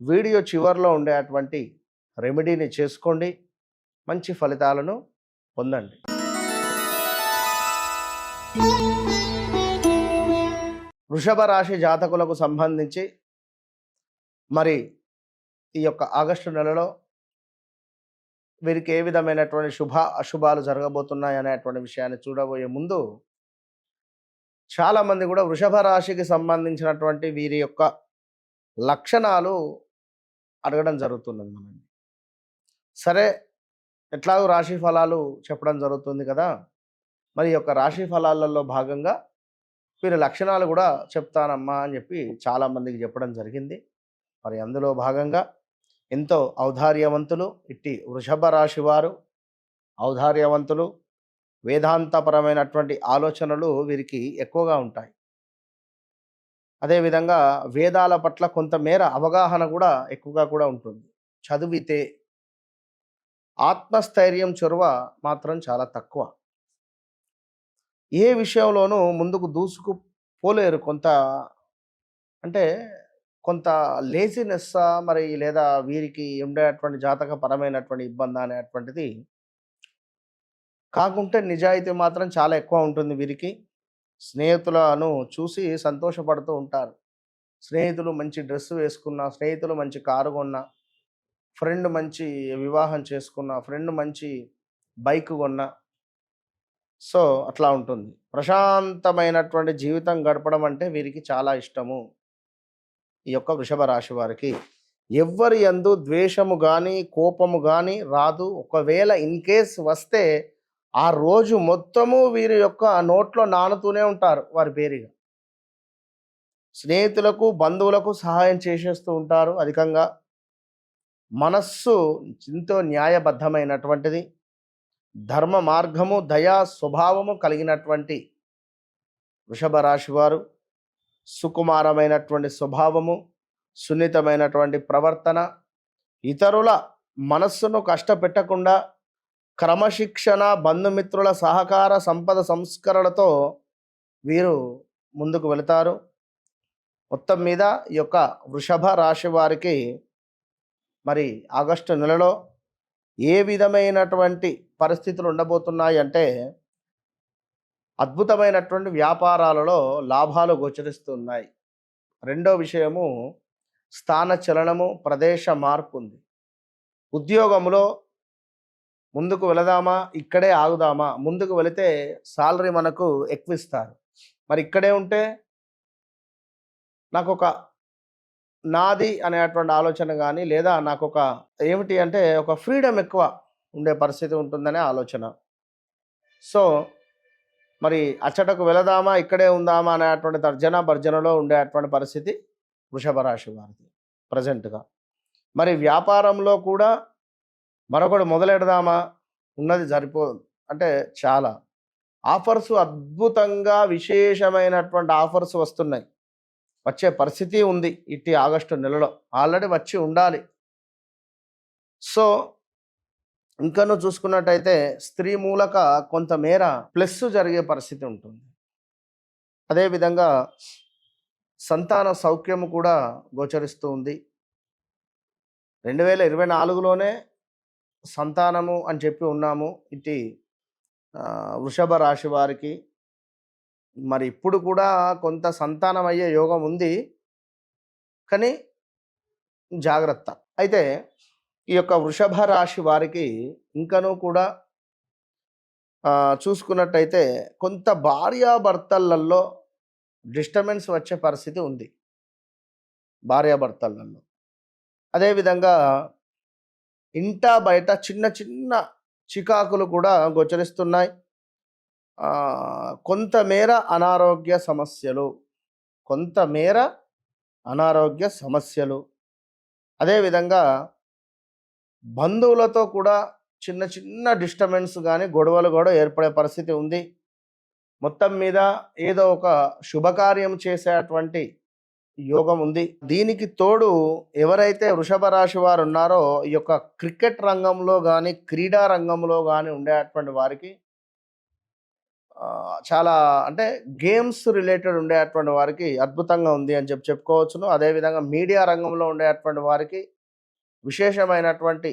Video చివరిలో ఉండేటువంటి రెమెడీని చేసుకోండి. మంచి ఫలితాలను పొందండి. వృషభ రాశి జాతకులకు సంబంధించి మరి ఈ యొక్క ఆగస్టు నెలలో వీరికి ఏ విధమైనటువంటి శుభ అశుభాలు జరగబోతున్నాయి అనేటువంటి విషయాన్ని చూడబోయే ముందు చాలామంది కూడా వృషభ రాశికి సంబంధించినటువంటి వీరి యొక్క లక్షణాలు అడగడం జరుగుతున్నది మనల్ని. సరే ఎట్లాగో రాశి ఫలాలు చెప్పడం జరుగుతుంది కదా! మరి యొక్క రాశి ఫలాలలో భాగంగా వీరి లక్షణాలు కూడా చెప్తానమ్మా అని చెప్పి చాలామందికి చెప్పడం జరిగింది. మరి అందులో భాగంగా ఎంతో ఔదార్యవంతులు ఇట్టి వృషభ రాశి వారు ఔదార్యవంతులు వేదాంతపరమైనటువంటి ఆలోచనలు వీరికి ఎక్కువగా ఉంటాయి. అదేవిధంగా వేదాల పట్ల కొంతమేర అవగాహన కూడా ఎక్కువగా కూడా ఉంటుంది. చదివితే ఆత్మస్థైర్యం చొరవ మాత్రం చాలా తక్కువ. ఏ విషయంలోనూ ముందుకు దూసుకు పోలేరు కొంత అంటే కొంత లేజినెస్ మరి లేదా వీరికి ఉండేటువంటి జాతక పరమైనటువంటి ఇబ్బంది అనేటువంటిది కాకుంటే నిజాయితీ మాత్రం చాలా ఎక్కువ ఉంటుంది వీరికి. స్నేహితులను చూసి సంతోషపడుతూ ఉంటారు. స్నేహితులు మంచి డ్రెస్ వేసుకున్న స్నేహితులు మంచి కారు కొన్న ఫ్రెండ్ మంచి వివాహం చేసుకున్న ఫ్రెండ్ మంచి బైక్ కొన్న. సో అట్లా ఉంటుంది. ప్రశాంతమైనటువంటి జీవితం గడపడం అంటే వీరికి చాలా ఇష్టము. ఈ యొక్క వృషభ రాశి వారికి. ఎవ్వరి యందు ద్వేషము కానీ కోపము కానీ రాదు. ఒకవేళ ఇన్ కేస్ వస్తే ఆ రోజు మొత్తము వీరి యొక్క నోట్లో నానుతూనే ఉంటారు వారి పేరుగా. స్నేహితులకు బంధువులకు సహాయం చేసేస్తూ ఉంటారు అధికంగా. మనస్సు ఎంతో న్యాయబద్ధమైనటువంటిది. ధర్మ మార్గము దయా స్వభావము కలిగినటువంటి వృషభ రాశి వారు. సుకుమారమైనటువంటి స్వభావము సున్నితమైనటువంటి ప్రవర్తన. ఇతరుల మనస్సును కష్టపెట్టకుండా క్రమశిక్షణ బంధుమిత్రుల సహకార సంపద సంస్కరణతో వీరు ముందుకు వెళతారు. మొత్తం మీద ఈ యొక్క వృషభ రాశి వారికి మరి ఆగస్టు నెలలో ఏ విధమైనటువంటి పరిస్థితులు ఉండబోతున్నాయి అంటే అద్భుతమైనటువంటి వ్యాపారాలలో లాభాలు గోచరిస్తున్నాయి. రెండో విషయము స్థాన చలనము ప్రదేశ మార్పు ఉంది. ఉద్యోగంలో ముందుకు వెళదామా? ఇక్కడే ఆగుదామా? ముందుకు వెళితే సాలరీ మనకు ఎక్కువ ఇస్తారు మరి ఇక్కడే ఉంటే నాకు ఒక నాది అనేటువంటి ఆలోచన కానీ లేదా నాకు ఒక ఏమిటి అంటే ఒక ఫ్రీడమ్ ఎక్కువ ఉండే పరిస్థితి ఉంటుందనే ఆలోచన. సో మరి అచ్చటకు వెళదామా? ఇక్కడే ఉందామా? అనేటువంటి తర్జన భర్జనలో ఉండేటువంటి పరిస్థితి వృషభ రాశి వారిది ప్రజెంట్గా మరి వ్యాపారంలో కూడా మరొకడు మొదలెడదామా? ఉన్నది సరిపోదు. అంటే చాలా. ఆఫర్స్ అద్భుతంగా విశేషమైనటువంటి ఆఫర్స్ వస్తున్నాయి. వచ్చే పరిస్థితి ఉంది ఇట్టి ఆగస్టు నెలలో. ఆల్రెడీ వచ్చి ఉండాలి. సో ఇంకను చూసుకున్నట్టయితే స్త్రీ మూలక కొంతమేర ప్లస్ జరిగే పరిస్థితి ఉంటుంది. అదేవిధంగా సంతాన సౌఖ్యము కూడా గోచరిస్తూ ఉంది. రెండు వేల ఇరవై నాలుగులోనే సంతానము అని చెప్పి ఉన్నాము. ఇటు వృషభ రాశి వారికి మరి ఇప్పుడు కూడా కొంత సంతానం అయ్యే యోగం ఉంది. కానీ జాగ్రత్త. అయితే ఈ యొక్క వృషభ రాశి వారికి ఇంకనూ కూడా చూసుకున్నట్టయితే కొంత భార్యాభర్తలలో డిస్టర్బెన్స్ వచ్చే పరిస్థితి ఉంది. భార్యాభర్తలలో అదేవిధంగా ఇంటా బయట చిన్న చిన్న చికాకులు కూడా గోచరిస్తున్నాయి. కొంతమేర అనారోగ్య సమస్యలు కొంతమేర అనారోగ్య సమస్యలు. అదేవిధంగా బంధువులతో కూడా చిన్న చిన్న డిస్టర్బెన్స్ కానీ గొడవలు కూడా ఏర్పడే పరిస్థితి ఉంది. మొత్తం మీద ఏదో ఒక శుభకార్యం చేసేటువంటి యోగం ఉంది. దీనికి తోడు ఎవరైతే వృషభ రాశి వారు ఉన్నారో ఈ యొక్క క్రికెట్ రంగంలో కానీ క్రీడా రంగంలో కానీ ఉండేటువంటి వారికి చాలా అంటే గేమ్స్ రిలేటెడ్ ఉండేటువంటి వారికి అద్భుతంగా ఉంది అని చెప్పి చెప్పుకోవచ్చును. అదేవిధంగా మీడియా రంగంలో ఉండేటువంటి వారికి విశేషమైనటువంటి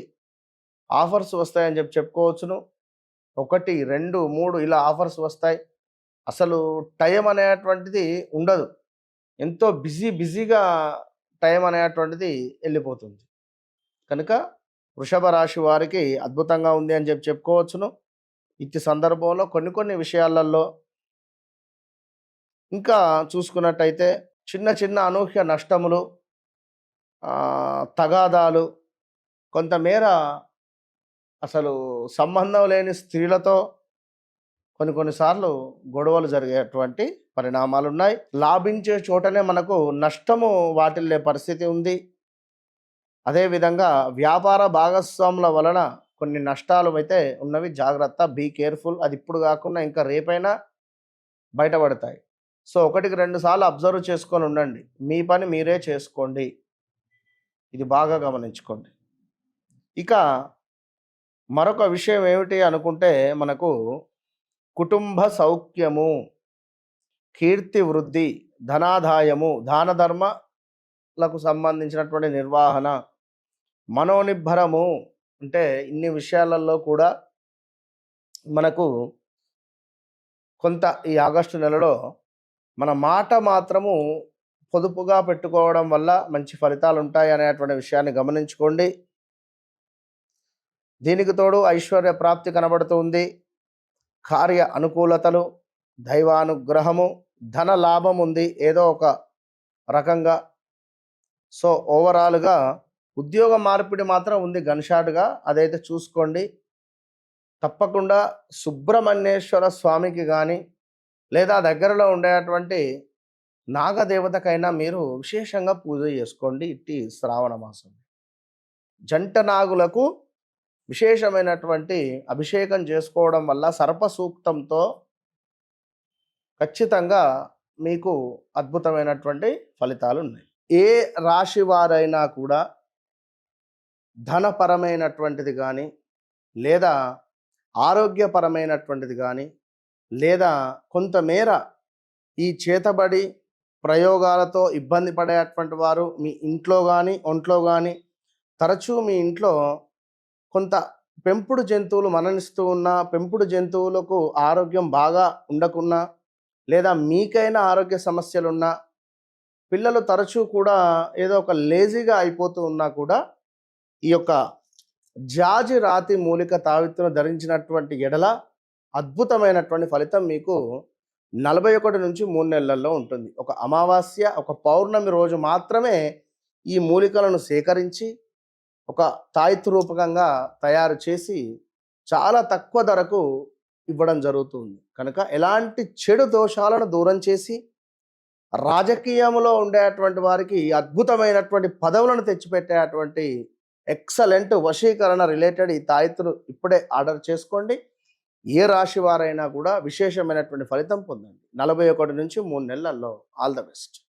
ఆఫర్స్ వస్తాయని చెప్పి చెప్పుకోవచ్చును. ఒకటి రెండు మూడు ఇలా ఆఫర్స్ వస్తాయి. అసలు టైం అనేటువంటిది ఉండదు. ఎంతో బిజీ బిజీగా టైం అనేటువంటిది వెళ్ళిపోతుంది కనుక వృషభ రాశి వారికి అద్భుతంగా ఉంది అని చెప్పి చెప్పుకోవచ్చును. ఇట్టి సందర్భంలో కొన్ని కొన్ని విషయాలలో ఇంకా చూసుకున్నట్టయితే చిన్న చిన్న అనూహ్య నష్టములు తగాదాలు కొంతమేర అసలు సంబంధం లేని స్త్రీలతో కొన్ని కొన్నిసార్లు గొడవలు జరిగేటువంటి పరిణామాలు ఉన్నాయి లాభించే చోటనే మనకు నష్టము వాటిల్లే పరిస్థితి ఉంది. అదేవిధంగా వ్యాపార భాగస్వాముల వలన కొన్ని నష్టాలు అయితే ఉన్నవి. జాగ్రత్త బీ కేర్ఫుల్ అది ఇప్పుడు కాకుండా ఇంకా రేపైనా బయటపడతాయి. సో ఒకటికి రెండు సార్లు అబ్జర్వ్ చేసుకొని ఉండండి. మీ పని మీరే చేసుకోండి. ఇది బాగా గమనించుకోండి. ఇక మరొక విషయం ఏమిటి అనుకుంటే మనకు కుటుంబ సౌఖ్యము కీర్తి వృద్ధి ధనాదాయము దానధర్మలకు సంబంధించినటువంటి నిర్వహణ మనోనిబ్బరము అంటే ఇన్ని విషయాలలో కూడా మనకు కొంత ఈ ఆగస్టు నెలలో మన మాట మాత్రము పొదుపుగా పెట్టుకోవడం వల్ల మంచి ఫలితాలు ఉంటాయి అనేటువంటి విషయాన్ని గమనించుకోండి. దీనికి తోడు ఐశ్వర్య ప్రాప్తి కనబడుతుంది కార్య అనుకూలతలు దైవానుగ్రహము ధన లాభం ఉంది ఏదో ఒక రకంగా. సో ఓవరాల్గా ఉద్యోగ మార్పిడి మాత్రం ఉంది గన్షాట్గా అదైతే చూసుకోండి. తప్పకుండా సుబ్రహ్మణ్యేశ్వర స్వామికి కానీ లేదా దగ్గరలో ఉండేటువంటి నాగదేవతకైనా మీరు విశేషంగా పూజ చేసుకోండి ఇట్టి శ్రావణ మాసం జంట నాగులకు విశేషమైనటువంటి అభిషేకం చేసుకోవడం వల్ల సర్ప సూక్తంతో ఖచ్చితంగా మీకు అద్భుతమైనటువంటి ఫలితాలు ఉన్నాయి ఏ రాశి వారైనా కూడా ధనపరమైనటువంటిది కానీ లేదా ఆరోగ్యపరమైనటువంటిది కానీ లేదా కొంతమేర ఈ చేతబడి ప్రయోగాలతో ఇబ్బంది పడేటువంటి వారు మీ ఇంట్లో కానీ ఒంట్లో కానీ తరచూ మీ ఇంట్లో కొంత పెంపుడు జంతువులు మరణిస్తూ ఉన్నా పెంపుడు జంతువులకు ఆరోగ్యం బాగా ఉండకున్నా లేదా మీకైనా ఆరోగ్య సమస్యలున్నా పిల్లలు తరచూ కూడా ఏదో ఒక లేజీగా అయిపోతూ ఉన్నా కూడా ఈ యొక్క జాజి రాతి మూలిక తావిత్తును ధరించినటువంటి ఎడల అద్భుతమైనటువంటి ఫలితం మీకు నలభై ఒకటి నుంచి మూడు నెలల్లో ఉంటుంది. ఒక అమావాస్య ఒక పౌర్ణమి రోజు మాత్రమే ఈ మూలికలను సేకరించి ఒక తాయిత్ రూపకంగా తయారు చేసి చాలా తక్కువ ధరకు ఇవ్వడం జరుగుతుంది. కనుక ఎలాంటి చెడు దోషాలను దూరం చేసి రాజకీయంలో ఉండేటువంటి వారికి అద్భుతమైనటువంటి పదవులను తెచ్చిపెట్టేటువంటి ఎక్సలెంట్ వశీకరణ రిలేటెడ్ ఈ తాయిత్తును ఇప్పుడే ఆర్డర్ చేసుకోండి. ఏ రాశి వారైనా కూడా విశేషమైనటువంటి ఫలితం పొందండి. నలభై ఒకటి నుంచి మూడు నెలల్లో. All the best.